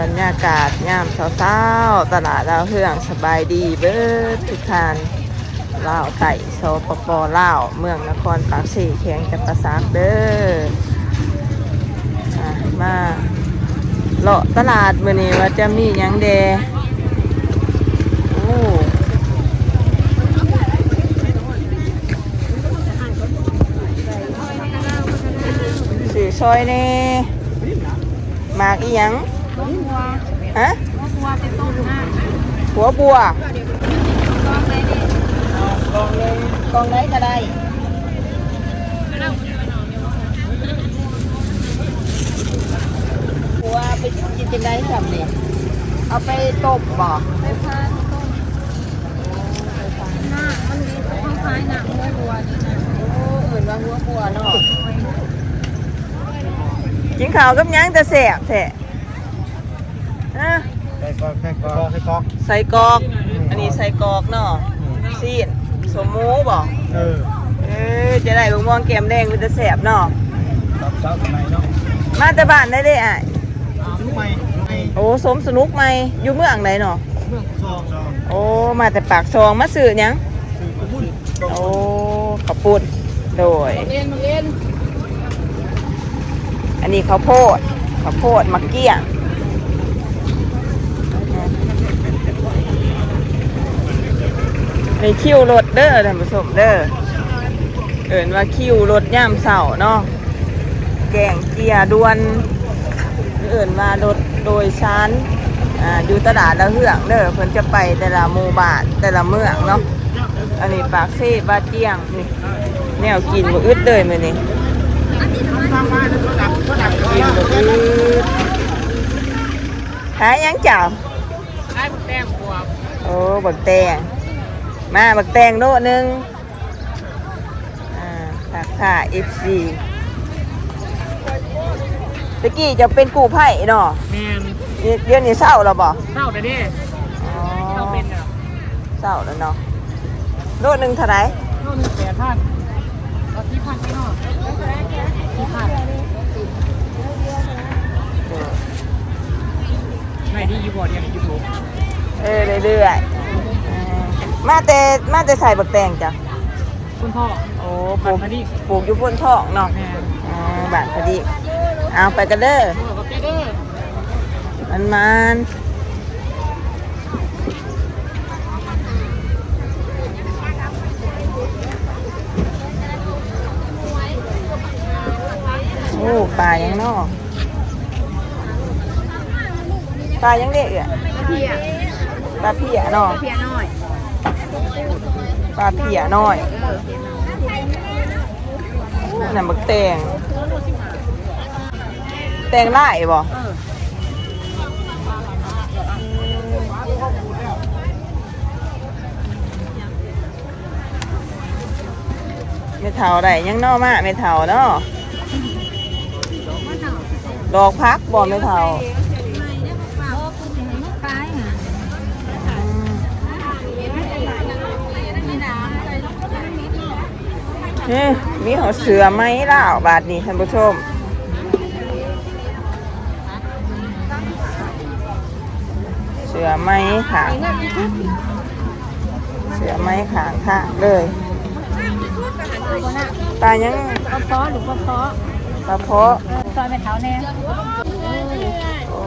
บรรยากาศยามเช้าๆตลาดดาวเฮืองสบายดีเบิดทุกทานลาวไต่โซปปลาวเมืองนครปากสีแข็งจับประสากเด้ออะมาเลาะตลาดมื้อนี้ว่าจะมีหยังแดโอ้สื่อซอยแน่หมากอีหยัง ต้มวัวฮะต้มวัวเป็นต้มหน้าหัวบัวต้มอะไรนี่กองเลยกองไหนก็ได้หัวไปกินจังไดสับเนี่ยเอาไปต้มบ่ไปพาต้มหน้ามันมีข้าวคล้ายหนังวัววัวนี่นะโอ้อื่นว่าหัวบัวเนาะกินข้าวกับหยังแต่แสบแท้ ฮะใส่กอกใส่กอกใส่กอกใส่กรอก อันนี้ใส่กรอกเนาะซีนสมหมูบ่เออเออจะได้ลูกมองแก้มแดงเป็นแต่แสบเนาะตับเช้าข้างในเนาะมาแต่บ้านได้เด้อะซื้อใหม่ใหม่โอ้สมสนุกไหมอยู่เมืองไหนเนาะเมืองซองซองโอ้มาแต่ปากซองมาสื่อหยังซื้อกระบุ้นโอ้ขอบปุ่นโดยเรียนมาเรียนอันนี้ข้าวโพดข้าวโพดมักเกี้ยง ในคิวรถเด้อท่านผู้ชมเด้อเอินว่าคิวรถย่ามเสาเนาะแกงเจียด่วนเอินว่ารถโดยสารอ่าอยู่ตลาดละเฮืองเด้อเพิ่นจะไปแต่ละหมู่บ้านแต่ละเมืองเนาะอันนี้ปากเซ่บาเจียงนี่แนวกินบ่อึดเลยมื้อนี้ทำมาเขาดับเขาดับกินบ่อึดขายหยังเจ้าคล้ายแป้งบัวโอ้บักแตง มาบักแตงโลหนึงอ่าผักค่ะ FC ตะกี้จะเป็นกู้ไผ่เนาะแมนนี่เดี๋ยวนี้เศร้าแล้วบ่เท่าแต่นี่อ๋อเราเป็นอะเศร้าแล้วเนาะโลหนึงเท่าไหร่เท่าหนึ่งแปดพันเอาที่พันไม่นอกที่พันไม่ดีอยู่บ่เดียวอยู่ผมเออเรื่อยๆอ่า มาแต่มาแต่ใส่บักแตงจ้ะคุณพ่อโอ้ปลูกมาดิปลูกอยู่บนท้องเนาะแมนอ่าบ้านพอดี เอาไปกันเด้อโอ้กับเด้อมันมันโอ้ปลายังเนอกปลายังเด็กอะเพียปลาเพียเนาะเพียน้อย ปลาเพียน้อยนั่นบักแตง แตงไล่บ่เม่เท่าได้ยังเนอมาไม่เท่าเนาะดอกพักบ่ไม่เท่า มีหัวเสือไหมล่ะบาทนี้ท่านผู้ชมเสือไหมขางเสือไหมขางค่ะเลยตายยังก็เพาะหรือก็เพาะปลาเพาะซอยเป็นเท้าแน่โอ้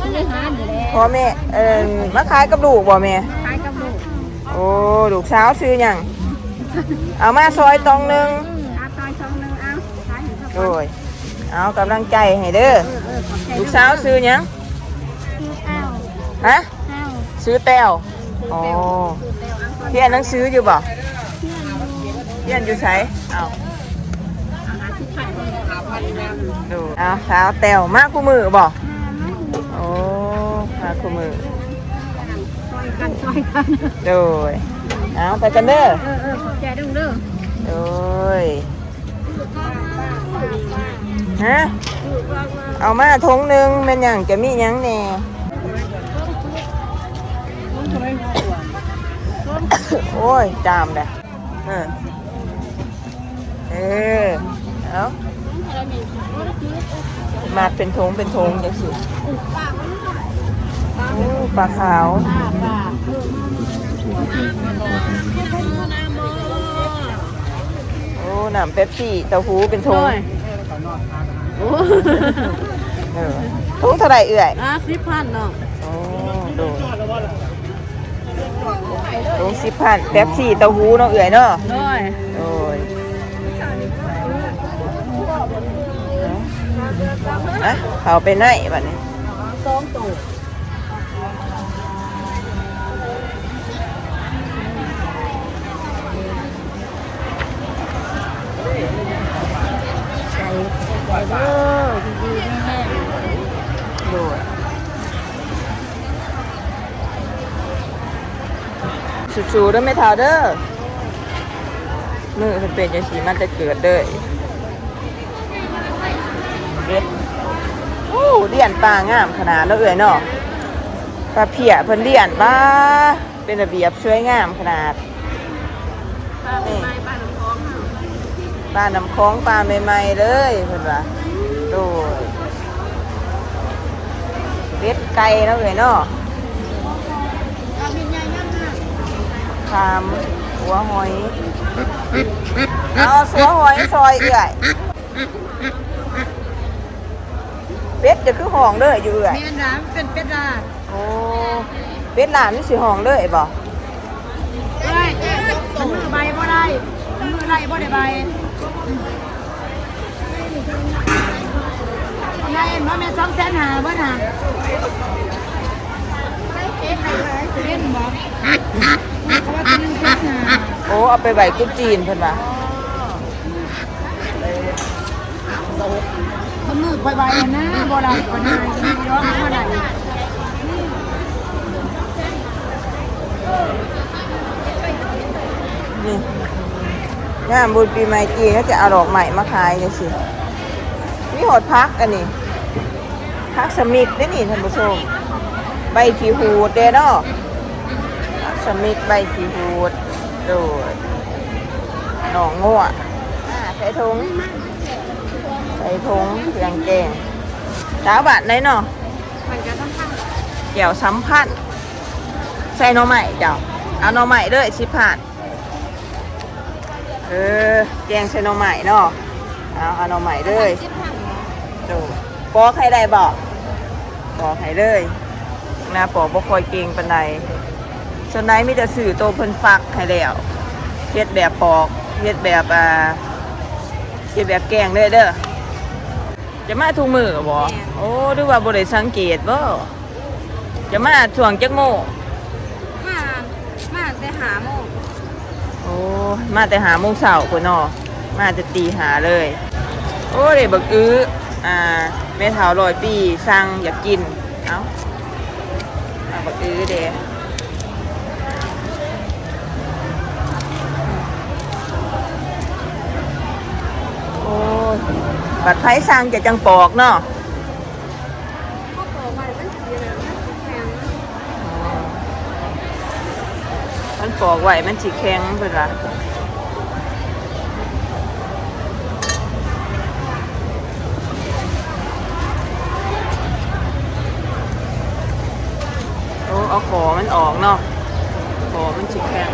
ที่หาอยู่แล้วพ่อแม่เออมาขายกับลูกบ่แม่ขายกับลูกโอ้ลูกสาวซื้อยัง เอามาซอยตองหนึงอาซอยช่องนึงเอาขายอยู่ครับโอ้ยเอากำลังใจให้เด้อลูกสาวซื้อหยังข้าวฮะข้าวซื้อแต้วโอ้เพี่อนหนังซื้ออยู่บ่เพี่อนอยู่ไสเอาดูเอาสาวแต้วมาคู่มือบ่โอ้มาคู่มือซอยกันซอยกัน โดย เอาไปกันเด้อเออเออขอบใจด้วยเด้อโดยฮะเอามาทงหนึ่งเป็นอย่างจะมีหยังแหน่โอ้ยจามเลยเออเออเอาอะไรมีรถจี๊ดมาเป็นทงเป็นทงจังสิปากมันก็โอ้ปลาขาวปา กปากน้ำโมโอ้น้ำเป๊ปซี่เต้าหู้เป็นทงโอ้เออทงเท่าไหร่เอื่อยอาสิบพันเนาะโอ้ดูทงสิบพันเป๊ปซี่เต้าหู้เนาะเอื่อยเนาะด้วยโอ้ยอะเขาไปไหนบัดนี้สองตัว ใจเด้อดีๆแห้งดูสู้ๆเด้อไม่เท่าเด้อมือมันเป็นจังสีมันจะเกิดเด้อเด็ดโอ้เดียนปลางามขนาดแล้วเอ่ยเนาะปลาเพียเพิ่นเดี่ยนป้าเป็นระเบียบสวยงามขนาดป้าไปไปป้าน้ำท้องค่ ปลาน้ำคลองปลาใหม่ๆเลยเพิ่นว่าโดยเป็ดไก่แล้วเอ่ยเนาะป้าบินใหญ่ย่ำค่ะคามหัวหอย เอาสัวหอยซอยเอื่อยเป็ดจะคือห้องเด้ออยู่เอื่อยเมียนร้านเป็นเป็ดลาดโอ้เป็ดหลานนี่สิห้องเด้อบ่ได้มือใบบ่ได้มือไรบ่ได้ใบ นายเห็นว่าแม่สองแสนหาบ่น่ะเป็นบ่เพราะว่าเป็นหนึ่งแสนหาโอ้เอาไปไหวกุ๊จีนเพิ่นว่าคนมือคอยใบนะบ่ได้บ่ได้ร้องบ่ได้นี่งามบุญปีใหม่จีนเขาจะเอาดอกใหม่มาขายจังซี่มีหดพักอันนี้ พักสมิกเด้นี่ท่านผู้ชมใบขี้หูดเด้เนาะพักสมิกใบขี้หูดโดยหนองงัวอ่าใส่ถุงใส่ถุงเครื่องแกงสาวบาทไหนเนาะมันจะต้องทำเกี่ยวสัมพันธ์ใส่หน่อใหม่เจ้าเอาหน่อใหม่ด้วยสิผ่านเออแกงใส่หน่อใหม่เนาะเอาเอาหน่อใหม่เลยดูปอกให้ได้บอก ปอกให้เลยหน้าปอกบ่ค่อยเก่งปานใดส่วนไหนมีแต่สื่อโตวเพิ่นฟักให้แล้วเฮ็ดแบบปอกเฮ็ดแบบอ่าเฮ็ดแบบแกงเลยเด้อจะมาทุกมือบ่โอ้ดูว่าบ่ได้สังเกตบ่จะมาช่วงจักโมงมามาแต่หาโมงโอ้มาแต่หาโมงเช้าพุ่นเนาะมาจะตีหาเลย โอ้เด้บักอื้อ อ่าแม่เฒ่าร้อยปีสั่งอยากกิน เอ้าเอาบักอื้อเด้โอ้ยบัดไผสั่งจะจังปอกเนาะเขาบอกว่ามันสีอะไรมันแข็งมันปอกไว้มันสิแข็งเพิ่นว่าโอ้เอาข อมันออกเนาะขอมันสิแข็ง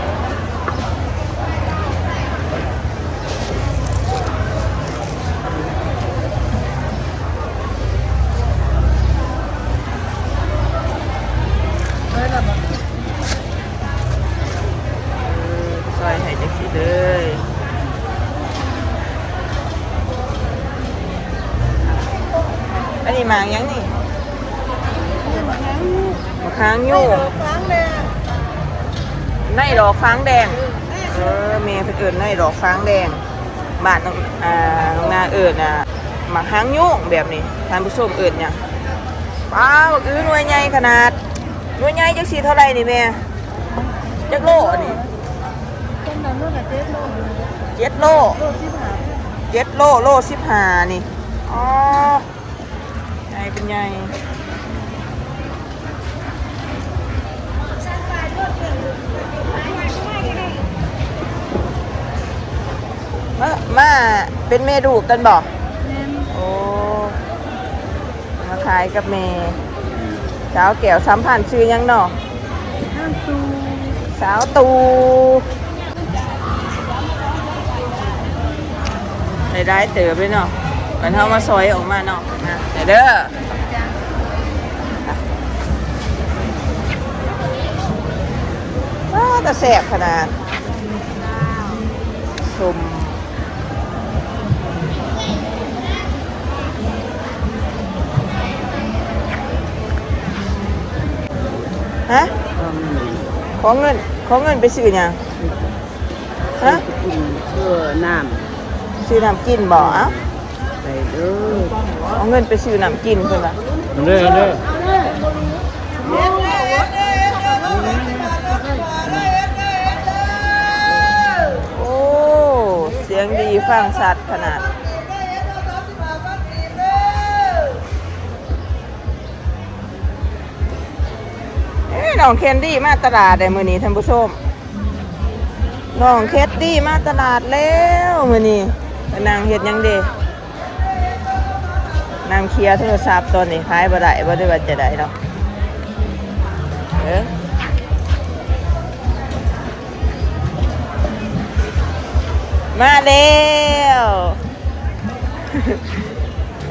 ซอยให้จังสิเลยอันนี้หมางยังนี่มะค้างยู่ ฟางเลย ในดอกฟางแดง เออเมย์เพิ่นเอิญในดอกฟางแดงบ้านน้องอ่าน้องนาเอิญอะหมาค้างยุ่งแบบนี้ท่านผู้ชมเอิญเนี่ยป้าบอกอือหน่วยใหญ่ขนาดหน่วยใหญ่จักสีเท่าไรนี่แม่จักโลนนี้ต้นนั้นนู่เจ๊โลเจ็ดโลเจ็ดโลโลสิบห้านี่อ๋อใหญ่เป็นใหญ่ มามาเป็นเมดูกันบอกแม่นโอ้มาขายกับแม่สาวแก้วสัมพันธ์ชื่อหยังเนาะห้ามตูสาวตูได้ได้เติบเลยเนาะมันเข้ามาซอยออกมาเนาะนะเดี๋ยวเด้อว้าแต่แสบขนาดสม ฮะขอเงินขอเงินไปซื้อหยังฮะกินเชื่อน้ซื้อน้ำกินบ่เอ้าำไปเด้อเอาเงินไปซื้อน้ำกินเพิ่นล่ะเด้อเด้อโอ้เสียงดีฟังชัดขนาด เอ้ยน้องเคนดี้มาตลาดได้มื้อนี้ท่านผู้ชมน้องเคทดี้มาตลาดแล้วมื้อนี้นั่งเฮ็ดหยังเด้นั่งเคลียร์โทรศัพท์ตอนนี้ขายบ่ได้บ่ได้ว่าจะได้ดอกเอ้อมาแล้ว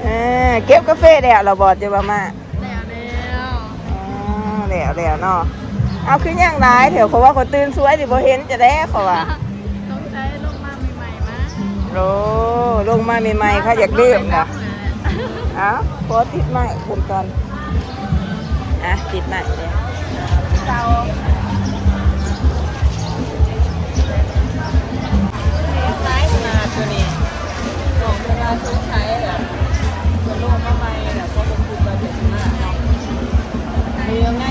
เอ้อเก็บกาแฟแล้วเราบอกจะว่ามา แล้วแล้วเนาะเอาขึ้นอย่างไรเถอะเขาว่าเขาตื่นสวยดิบ่เห็นจะได้เขาว่าต้องใช้ลงมาใหม่ๆมาโอ้ลงมาใหม่ๆเขาอยากดื่มนะเอ้าโพสติดใหม่คุณก่อนอะติดใหม่เลยเตาใช้ขนาดตัวนี้ของเวลาชุใช้แบบตัวลงมาใหม่แบบก็เป็นคุณเราเป็นมากเนาะมีงานนี้ก็คือเราเป็นมากเลยแล้วตื่นมาโหลดเย็นโก้ตอนนี้ก็สวยค่ะเป็นยังไงแสดงว่าเย็นร้ายเลยสมัยเนาะโมชีพานแชทนึงเลยได้ไหมครับเย็บอะลงแบบลงกี่แหละเออส่งมาถามได้หนองคุณลุงเดี๋ย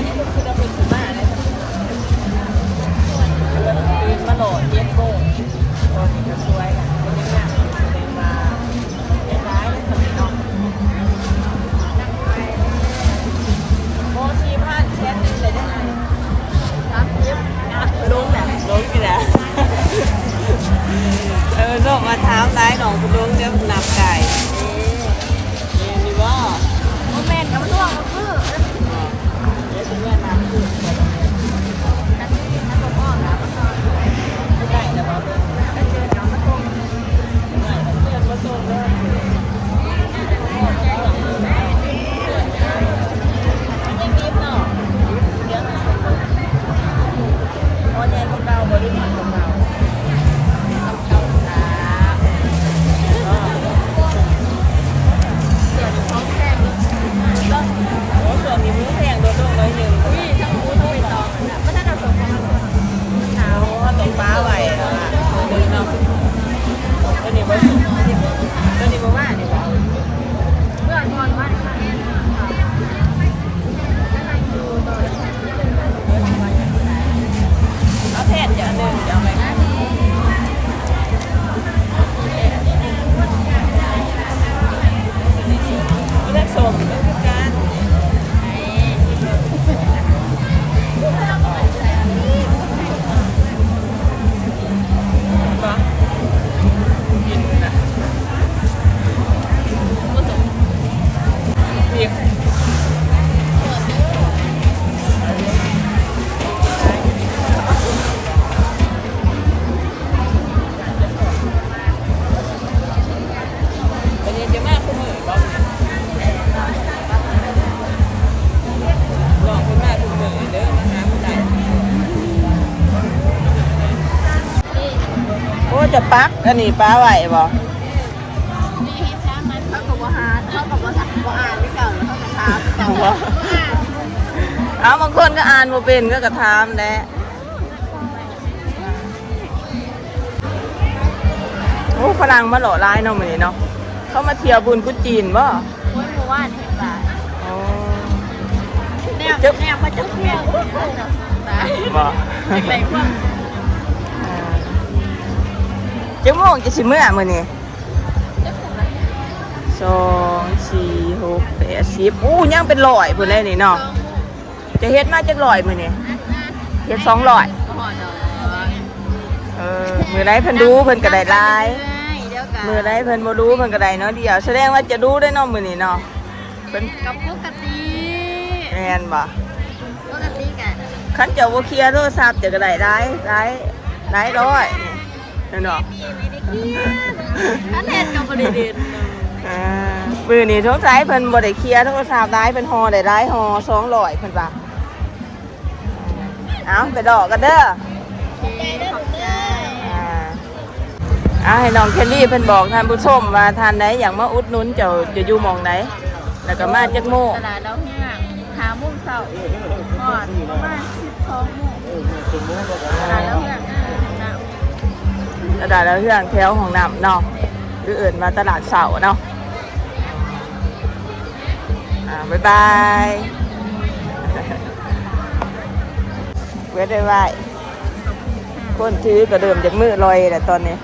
วนับไก่เอ๊ะนี่ว่าโมเมนต์กับล่วง จะปักอันนี้ป้าไหวบ่นี่เห็นช้ามันเขากับว่าหาเขากับว่าว่าอ่านไม่เก่าแล้วเขาจะถามเก่าบ่เอาบางคนก็อ่านบ่เป็นก็กระทามแหละโอ้ฝรั่งมาหล่อร้ายเนาะมื้อนี้เนาะเขามาเที่ยวบุญกุจีนบ่โอ้ยเมื่อวานเห็นตายอ๋อแนวแนวมาจากแนวตายบ่แรงมา กจังโมงจะสิเมื่อมื้อนี้สองสี่หกแปดสิบอู้ยังเป็นร้อยพุ่นเลยนี่เนาะจะเฮ็ดมาจักร้อยมื้อนี้เฮ็ดสองร้อยก็หอดเออมื้อใดเพิ่นดูเพิ่นก็ได้หลายเดี๋ยวยวกันมือได้เพิ่นบ่รู้เพิ่นก็ได้เนาะเดียวแสดงว่าจะรู้ได้เนาะมื้อนี้เนาะเพิ่นกับปกติแม่นบ่ปกติกันคันเจ้าบ่เคลียร์โทรศัพท์จะก็ได้หลายหลายหลายร้อย นี่เนาะอันเห็นกับบริเวณอ่ามื้อนี้สงสัยเพิ่นบ่ได้เคลียร์โทรศัพท์หลายเพิ่นฮอได้หลายฮอ200เพิ่นว่าเอาไปดอกกันเด้อขอบใจอ่าเอาให้น้องเคลลี่เพิ่นบอกท่านผู้ชมว่าท่านใดอยากมาอุดหนุนเจ้าจะอยู่หมองไหนแล้วก็มาจักโมงตลาดดาวเฮียงหาโมุมเสาร์ก่อนประมาณสิบสองโมงตลาดดาวเฮียงนะ ตลาดแล้วเรื่องแถวของน้ำเนาะหรืออื่นมาตลาดเสาเนาะอ่าบ๊ายบายเว้ยได้ไว้คนถือกระเดิมจากมือลอยแหละตอนนี้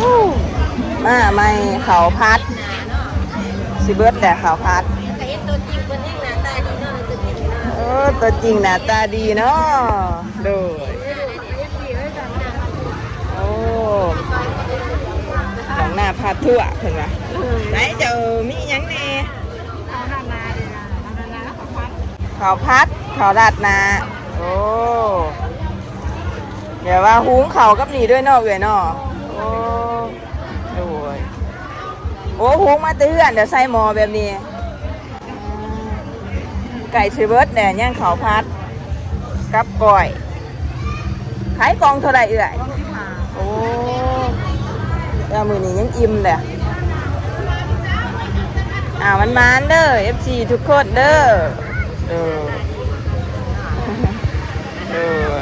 ฮู้มาไม่เขาพัดสิเบิร์ดแหละเขาพัด ตัวจริงหน้าตาดีเนาะดูโอ้ของหน้าพาทั่วเห็นไหมไหนเจ้ามีหยังแน่ข้าวพัดข้าวราดนาโอ้เดี๋ยวว่าหุงข้าวกับนี่ด้วยเนาะเอ๋ยเนาะโอ้โอ้ยโอ้หุงมาแตื้อนเดี๋ยวใส่หมอแบบนี้ ไก่ซีเบิร์ดเนี่ยย่างเขาวพัด กับก้อยขายกองเท่าไหรเอ่ยโอ้ยามือนี้ยังอิ่มเลยอ่ามันมานเด้อ FC ทุกคนเด้อเด้อเด้อ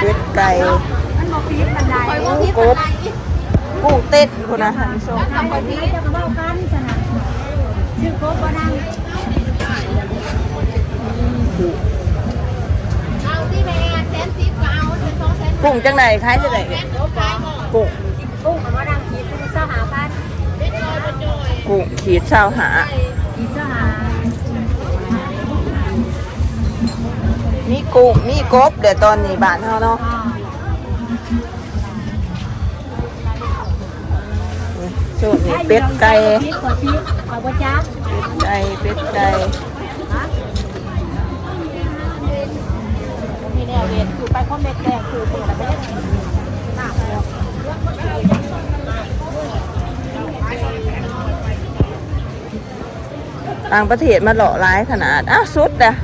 เป็ดไก่มันบอกพีบันได กุ้งเต้นคุณนะท่านผู้ชมกับคนนี้จะมาเบ้ากันสนะชื่อโคบนังเอาที่แม่แสนสิบก็เอาเป็นสองแสนกุ้งจังไหนขายจังไหนกุ้งกุ้งมันว่าดังขีดคุณเจ้าหาพันกุ้งขีดเช้าหาขีดเจ้าหามีกุ้งมีกบเดี๋ยวตอนนี้บ้านเฮาเนาะ สูตรนี่เป็ดไก่พิษกว่าพิษขอประจับไก่เป็ดไก่มีแนวเรียนคือไปข้อเม็ดแดงคือเป็นอะไรไม่ได้หนักเลยต่างประเทศมาหล่อร้ายขนาด อ้าวสุดอะ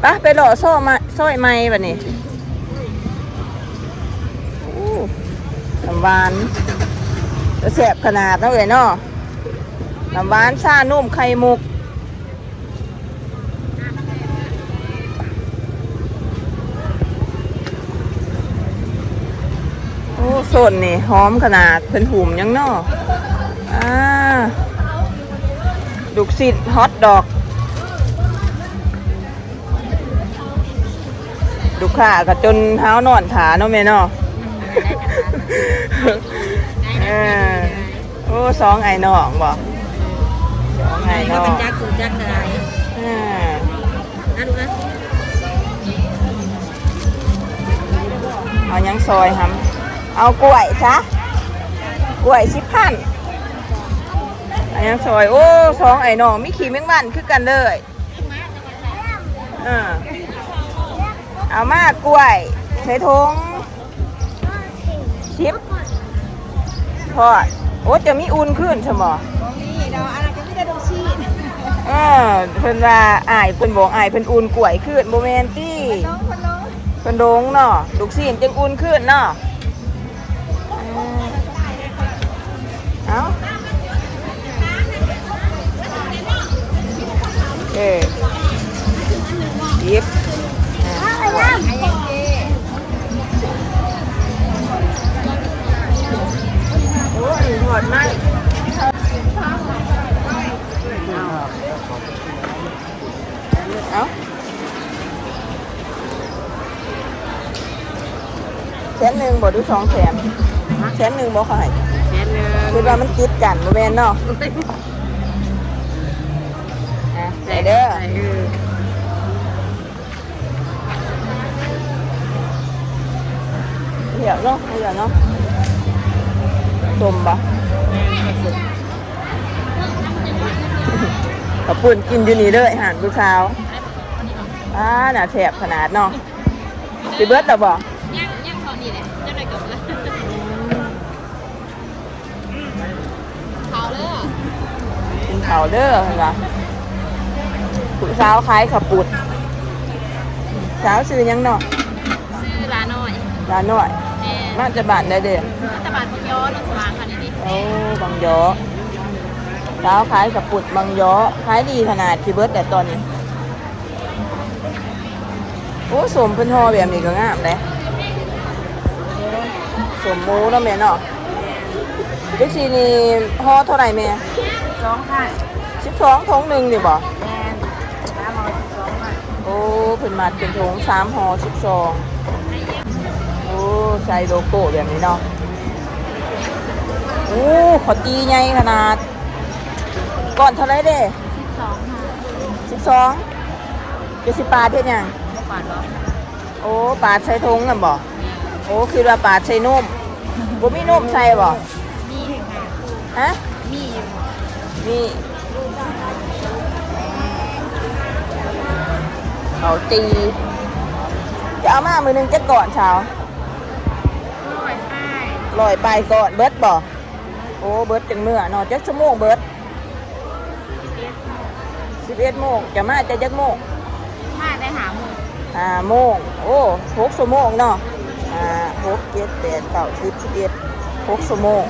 ไปะไปหล่อโซ่มาสร้อยไม้แบบนี้อู้น้ำหวาน จะแสบขนาดเนาะเอ้ยเนาะน้ำหวานซ่านุ่มไข่มุกโอ้สนนี่หอมขนาดเป็นหุ่มยังเนาะอ่าลูกศิษย์ฮอตดอกลูกค้าก็จนเท้านอนขาเนาะแม่เนาะ เออโอ้สองไอ้น้องบ่สองไอ้น้องเป็นจักคือจักอะไรอ่าอะดูนะเอายังซอยครับเอากล้วยซะกล้วยสิบพันเอายังซอยโอ้สองไอ้น้องมีขี่แมงวันคือกันเลยเออเอามากล้วยใส่ทงชิป ทอดโอ้จะมีอุ่นขึ้นใช่ไหมนี่เราอะไรก็ไม่ได้ดูชีพเออเพิ่นว่าอายเพิ่นบอกอายเพิ่นอุ่นกล้วยขึ้นโมเมนตี้น้องคนน้องเพิ่นโดงเนาะลูกศิษย์จึงอุ่นขึ้นเนาะเอ้าเออหยิบไอ้น้ำ อ้ยังเจโอ้ยหอดไหมเอาแสนหนึ่งบ่ดูสองแสนแสนหนึ่งบ่เขาให้แสนหนึ่งคือว่ามันติดกันบ่แม่นเนาะไหนเด้อไหนเออเหี่ยวเนาะเหี่ยวเนาะ สมปะขอบคุณกินอยู่นี่เลยอาหารผู้เช้าอ่าหนาแถบขนาดเนาะสิเบิร์ดแต่บ่ย่างย่างพอนี่แหละจะหน่อยกับเลยเขาเลยกินเขาวเด้อเห็นปะผู้เช้าคล้ายขับปุดเช้าซื้อหยังเนาะซื้อร้านหน่อยร้านน้อยแม่น่าจะบาทได้เด้อ รัฐบาลพย้อนรถสว่างค่ะนี่ดิโอ้บางยอเช้าขายกับปุดบางยอขายดีขนาดที่เบิร์ดแต่ตอนนี้ โอ้สมเพิ่นห่อแบบนี้ก็งามเลยสมหมูแล้วแม่เนาะเจ๊ชีนี่ห่อเท่าไหร่แม่สองพันสิบสองถุงหนึ่งนี่บ่แมนน้ำเอาสองพันโอ้เพิ่นมาเป็นถุงสามห่อสิบสองโอ้ใส่โลโก้แบบนี้เนาะ โอ้ขอตีใหญ่ขนาด ก่อนเท่าไหรเด้สิบสองค่ะสิบสองเจ็ดสิบปาทเท่ยังบาทเหรอโอ้ปาดใส่ถุงน่ะบ่โอ้คือว่าปาดใส่นุ่มบ่มีนุ่มใส่บ่มีค่ะฮะมีอยู่นี่เขาตีจะเอามามือหนึงจะก่อนเช้าร้อยป้ายลอยไปก่อนเบิดบ่โอ้เบิดจังเมื่อนอนจักชั่วโมงเบิดสิบเอ็ดโมงจะมาจะจักโมงมาได้หาหมูห้าโมงโอ้หกชั่วโมงเนาะอ่าหกเจ็ดแปดเก้าสิบสิบเอ็ดหกชั่วโมง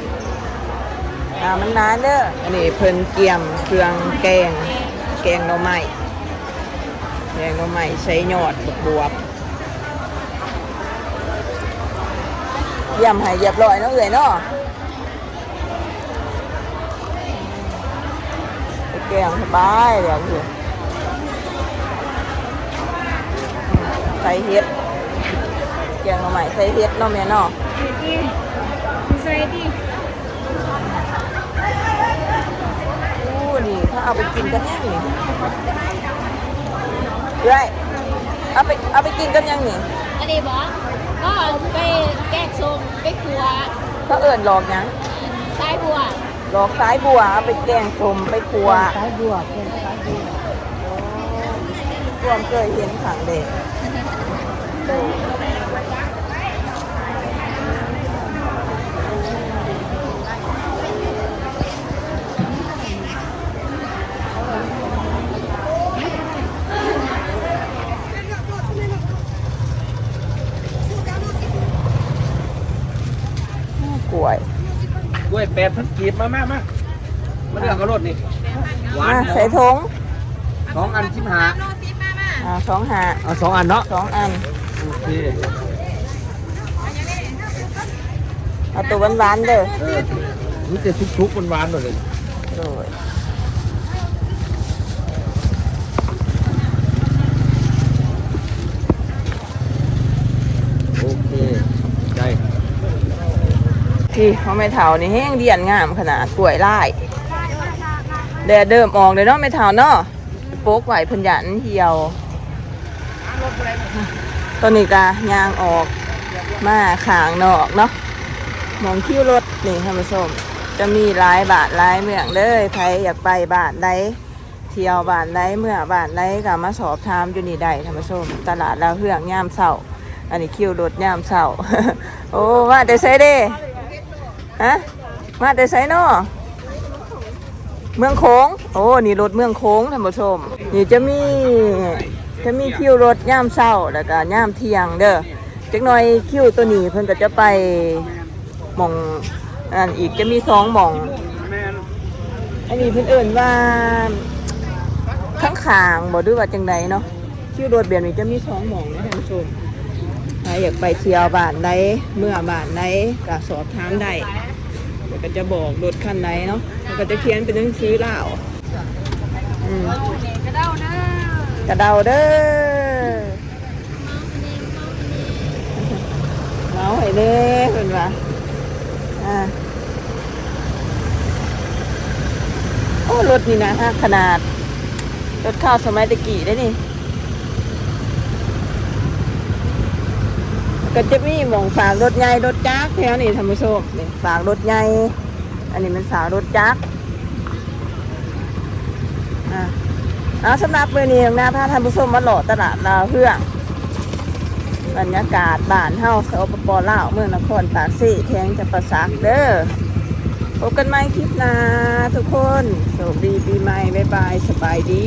อ่ามันนานเด้ออันนี้เพิ่นเกียมเครื่องแกงแกงหน่อไม้แกงหน่อไม้ใช้ยอดบวบๆย่ำให้เรียบร้อยเนาะเอ่ยเนาะ กงสบายเดี๋ยวคือใส่เห็ดแกงหน่อไม้ใส่เห็ดเนาะแม่เนาะดิใส่ดิอู้นี่ถ้าเอาไปกินกันยังนี่เรื่อยเอาไปเอาไปกินกันยังนี่อันนี้บอสก็ไปแกงส้มไปครัวเขาเอิ่นหลอกยังสายบัว หลอกสายบัวเอาไปแกงชมไปครัวสายบัวเป็นสายบัวรวมเคยเห็นขังเด็กกล้วย กล้วยแปดพันกีบมามามามาเลือกเอารถนี่หวานอะใส่ทงสองอันสิบห้าอ่าสองหาเอาสองอันเนาะสองอัน โอเคเอาตัวหวานๆเด้อเออนี่จะทุกๆหวานๆหน่อยเลยโดย โอเคใจ ที่เขาไม่เถานี่แห้งเดียนงามขนาดกล้วยไล่แดดเดิมออกเลยเนาะไม่เถาเนาะโป๊กไหวพันหยันเหี่ยว ตอนนี้กะยางออกมาขางนอกเนาะมองคิ้วรถนี่ท่านผู้ชมจะมีหลายบาทหลายเมืองเลยใครอยากไปบานใดเที่ยวบานใดเมื่อบานใดก็มาสอบถามอยู่นี่ได้ท่านผู้ชมตลาดดาวเฮืองย่ามเสาอันนี้คิ้วรถย่ามเสาโอ้ว่าแต่ใส่เด้ ฮะ มาแต่ใส่เนาะเมืองโค้ง โอ้ นี่รถเมืองโค้งท่านผู้ชม นี่จะมี จะมีคิวรถย่ามเช้าแล้วก็ย่ามเที่ยงเด้อจักหน่อยคิวตัวนี้เพิ่นก็จะไปหมองอันอีกจะมีสองหมอง อันนี้เพิ่นเอิ่นว่าข้างขางๆบ่ด้วยว่าจังใดเนาะคิวรถแบบนี้จะมีสองหมองนะท่านผู้ชม ใครอยากไปเที่ยวบ้านใดเมื่อบ้านใดก็สอบถามได้เดี๋ยวก็จะบอกรถคันใดเนาะแล้วก็จะเขียนเป็นหนังสือเลาอืมกระเด้านะกระเดาเด้อเมาให้เด้เพิ่นว่าอ่าโอ้รถนี่นะฮะขนาดรถข้าวสมัยตะกี้ได้นี่ ก็จะมีหมองฝากรถใหญ่รถจักรแถวนี้ท่านผู้ชมนี่ฝากรถใหญ่อันนี้มันฝากรถจักรอะเอาสำหรับมือนี้นะพาท่านผู้ชมมาหล่อตลาดลาวเพื่องบรรยากาศบ้านเฮาสปปลาวเมืองนครปากซี่แทงจะประสักเด้อพบกันใหม่คลิปหน้าทุกคนสวัสดีปีใหม่บ๊ายบายสบายดี